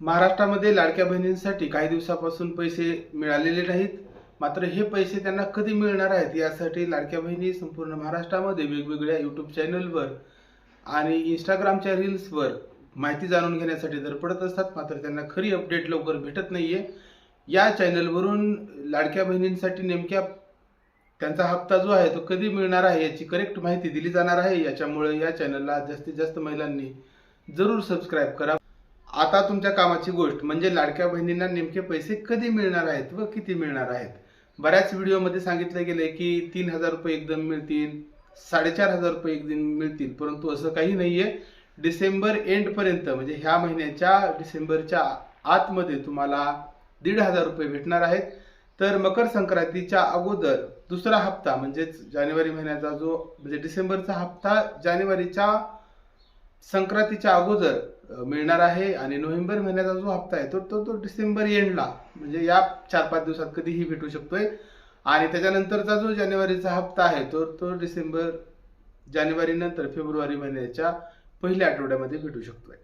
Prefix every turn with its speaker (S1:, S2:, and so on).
S1: महाराष्ट्रामध्ये लाडक्या बहिणींसाठी काही दिवसापासून पैसे मिळालेले नाहीत. मात्र हे पैसे त्यांना कधी मिळणार आहेत यासाठी लाडक्या बहिणी संपूर्ण महाराष्ट्रामध्ये वेगवेगळ्या यूट्यूब चॅनलवर आणि इंस्टाग्रामच्या रील्सवर माहिती जाणून घेण्यासाठी धडपडत असतात. मात्र त्यांना खरी अपडेट लवकर भेटत नाहीये. या चॅनलवरून लाडक्या बहिणींसाठी नेमक्या त्यांचा हप्ता जो आहे तो कधी मिळणार आहे याची करेक्ट माहिती दिली जाणार आहे. याच्यामुळे या चॅनलला जास्तीत जास्त महिलांनी जरूर सबस्क्राईब करा. आता तुमच्या कामाची गोष्ट म्हणजे लाडक्या बहिणींना नेमके पैसे कधी मिळणार आहेत व किती मिळणार आहेत? बऱ्याच व्हिडिओमध्ये सांगितलं गेलंय की तीन हजार रुपये एकदम मिळतील साडेचार हजार रुपये एकदम मिळतील परंतु असं काही नाहीये. डिसेंबर एंडपर्यंत म्हणजे ह्या महिन्याच्या डिसेंबरच्या आतमध्ये तुम्हाला दीड हजार रुपये भेटणार आहेत. तर मकर संक्रांतीच्या अगोदर दुसरा हप्ता म्हणजेच जानेवारी महिन्याचा जो म्हणजे डिसेंबरचा हप्ता जानेवारीच्या संक्रांतीच्या अगोदर मिळणार आहे आणि नोव्हेंबर महिन्याचा जो हप्ता आहे तो तो तो डिसेंबर एंडला. म्हणजे या चार पाच दिवसात कधीही भेटू शकतोय. आणि त्याच्यानंतरचा जो जानेवारीचा हप्ता आहे तो तो डिसेंबर जानेवारी नंतर फेब्रुवारी महिन्याच्या पहिल्या आठवड्यामध्ये भेटू शकतोय.